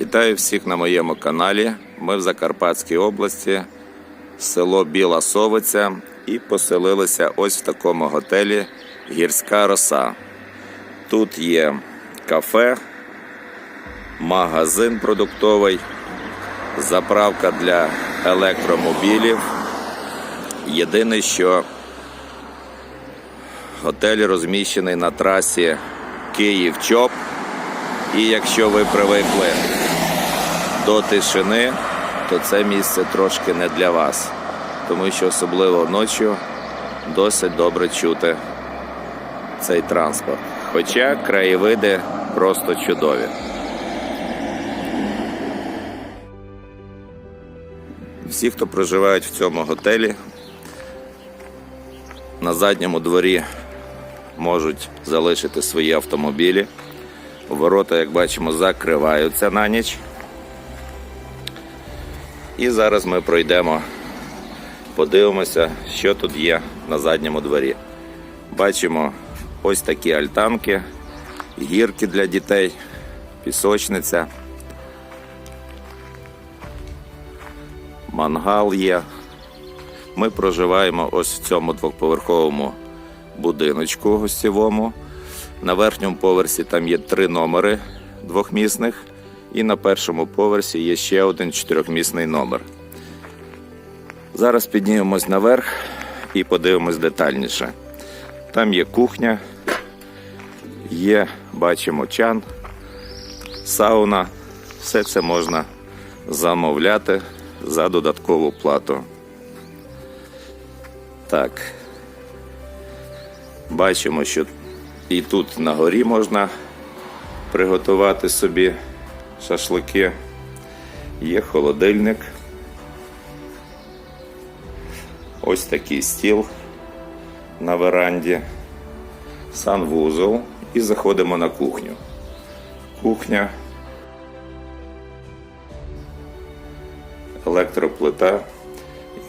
Вітаю всіх на моєму каналі. Ми в Закарпатській області, село Біла Совиця, і поселилися ось в такому готелі Гірська роса. Тут є кафе, магазин продуктовий, заправка для електромобілів. Єдине, що готель розміщений на трасі Київ-Чоп. І якщо ви привикли до тишини, то це місце трошки не для вас, тому що особливо ночі досить добре чути цей транспорт. Хоча краєвиди просто чудові. Всі, хто проживають в цьому готелі, на задньому дворі можуть залишити свої автомобілі. Ворота, як бачимо, закриваються на ніч. І зараз ми пройдемо, подивимося, що тут є на задньому дворі. Бачимо ось такі альтанки, гірки для дітей, пісочниця, мангал є. Ми проживаємо ось в цьому двоповерховому будиночку гостєвому. На верхньому поверсі там є три номери двохмісних, і на першому поверсі є ще один чотирьохмісний номер. Зараз піднімемось наверх і подивимось детальніше. Там є кухня, є, бачимо, чан, сауна. Все це можна замовляти за додаткову плату. Так. Бачимо, що і тут на горі можна приготувати собі шашлики. Є холодильник. Ось такий стіл на веранді, санвузол і заходимо на кухню. Кухня, електроплита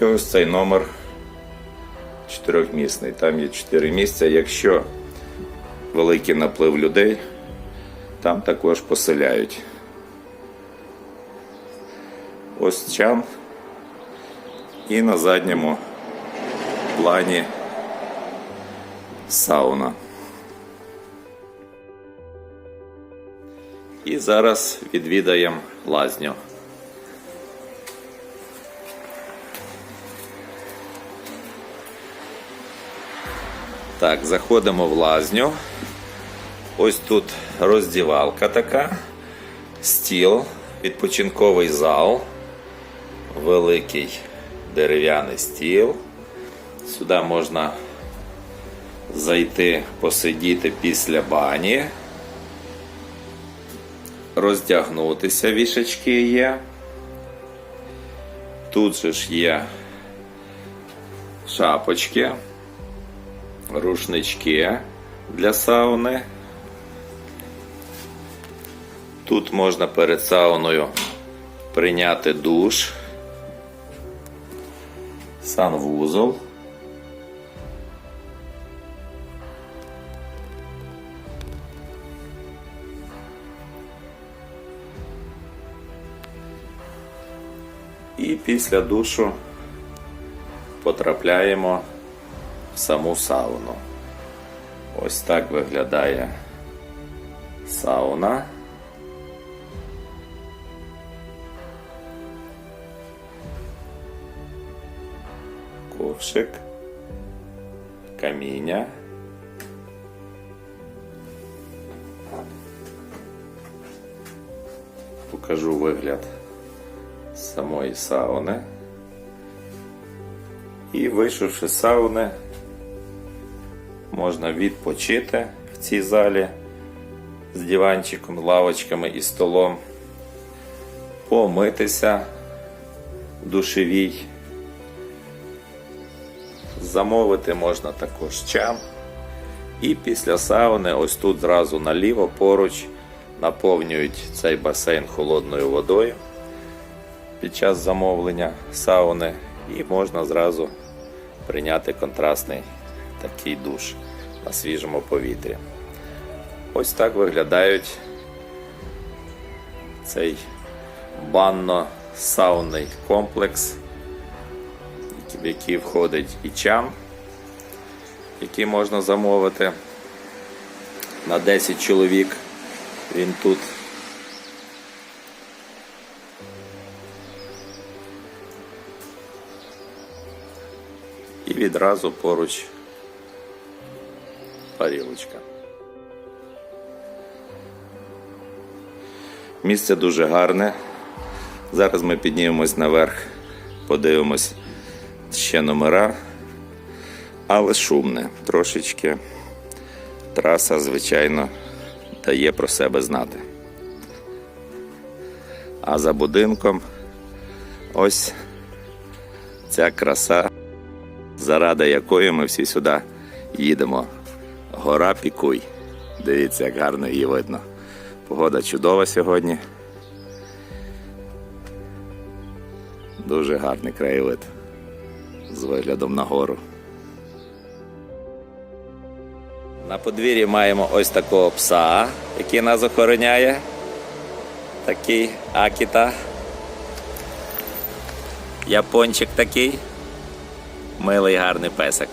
і ось цей номер чотирьохмісний. Там є чотири місця. Якщо великий наплив людей, там також поселяють. Ось чан. І на задньому плані сауна. І зараз відвідаємо лазню. Так, заходимо в лазню. Ось тут роздівалка така, стіл, відпочинковий зал, великий дерев'яний стіл. Сюди можна зайти посидіти після бані, роздягнутися, вішачки є. Тут же ж є шапочки, рушнички для сауни. Тут можна перед сауною прийняти душ, санвузол. І після душу потрапляємо в саму сауну. Ось так виглядає сауна. Ковшик, каміння. Покажу вигляд самої сауни. І вийшовши з сауни, можна відпочити в цій залі з диванчиком, лавочками і столом, помитися душевій. Замовити можна також чан. І після сауни, ось тут зразу наліво поруч наповнюють цей басейн холодною водою під час замовлення сауни, і можна зразу прийняти контрастний такий душ на свіжому повітрі. Ось так виглядають цей банно-саунний комплекс, в який входить і чан, який можна замовити на 10 чоловік. Він тут. І відразу поруч парілочка. Місце дуже гарне. Зараз ми піднімемось наверх, подивимось ще номера, але шумне трошечки. Траса, звичайно, дає про себе знати. А за будинком ось ця краса, заради якої ми всі сюди їдемо. Гора Пікуй. Дивіться, як гарно її видно. Погода чудова сьогодні. Дуже гарний краєвид з виглядом на гору. На подвір'ї маємо ось такого пса, який нас охороняє. Такий Акіта. Япончик такий. Милий гарний песик.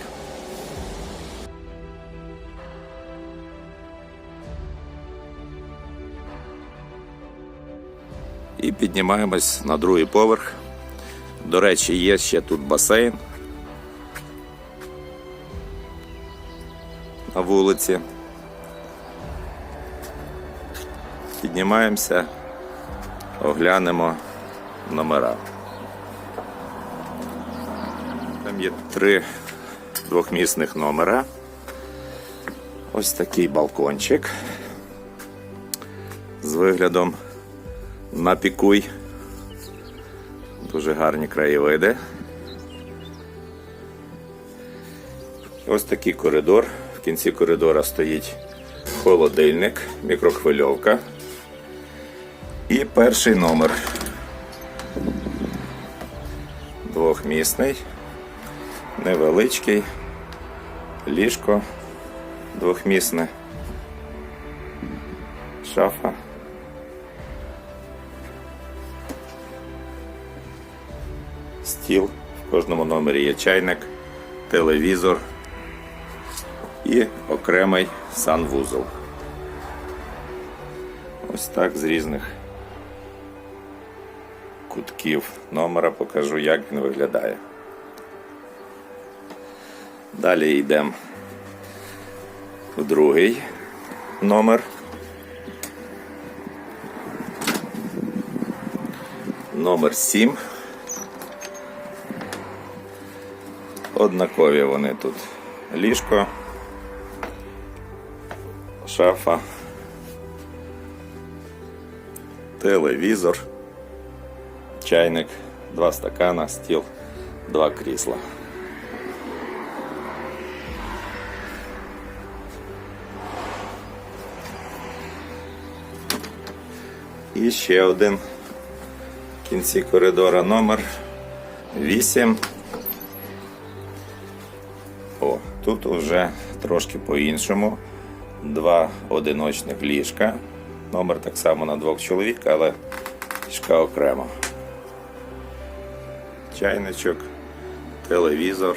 І піднімаємось на другий поверх. До речі, є ще тут басейн на вулиці. Піднімаємося, оглянемо номера. Там є три двохмісних номера. Ось такий балкончик з виглядом на пікуй. Дуже гарні краєвиди. Ось такий коридор. В кінці коридора стоїть холодильник, мікрохвильовка. І перший номер. Двохмісний, невеличкий, ліжко двохмісне, шафа. стіл. В кожному номері є чайник, телевізор і окремий санвузол. Ось так з різних кутків номера покажу, як він виглядає. Далі йдемо в другий номер. Номер 7. Однакові вони тут. Ліжко, шафа, телевізор, чайник, два стакана, стіл, два крісла. І ще один в кінці коридора номер 8. О, тут уже трошки по-іншому. Два одиночних ліжка. Номер так само на двох чоловік, але ліжка окремо. Чайничок, телевізор.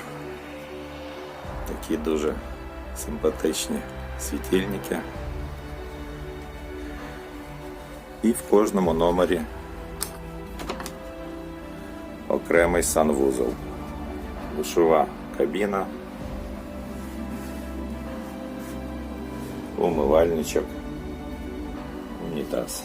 Такі дуже симпатичні світильники. І в кожному номері окремий санвузол. Душова кабіна. Умивальничок, унітаз.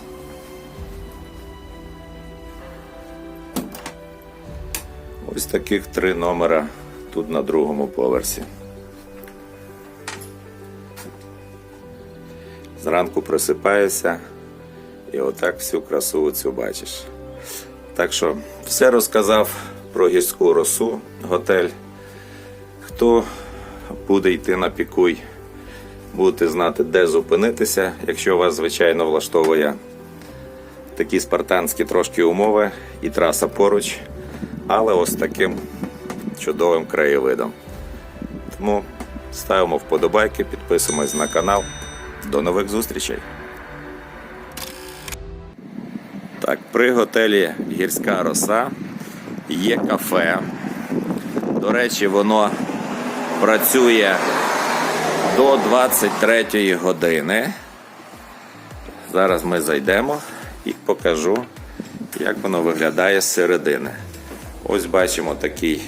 Ось таких три номера тут на другому поверсі. Зранку просипаєшся і отак всю красу цю бачиш. Так що все розказав про гірську росу, готель. Хто буде йти на пікуй, будете знати, де зупинитися, якщо вас, звичайно, влаштовує такі спартанські трошки умови і траса поруч, але ось таким чудовим краєвидом. Тому ставимо вподобайки, підписуємось на канал. До нових зустрічей! Так, при готелі Гірська роса є кафе. До речі, воно працює до 23 години. Зараз ми зайдемо і покажу, як воно виглядає з середини. Ось бачимо такий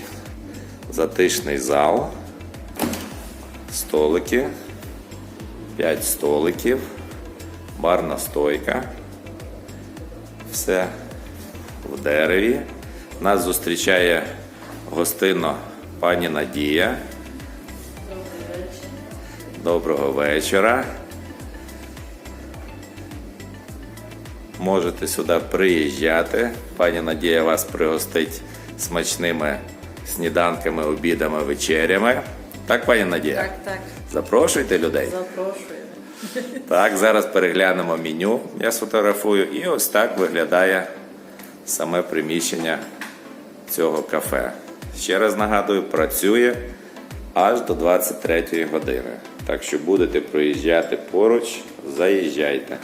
затишний зал, столики, 5 столиків, барна стойка. Все в дереві. Нас зустрічає гостинно пані Надія. Доброго вечора. Можете сюди приїжджати. Пані Надія вас пригостить смачними сніданками, обідами, вечерями. Так, пані Надія? Так, так, Запрошуйте людей. запрошую. Так, зараз переглянемо меню. Я сфотографую. І ось так виглядає саме приміщення цього кафе. Ще раз нагадую, працює аж до 23 години. Так що будете проїжджати поруч, заїжджайте.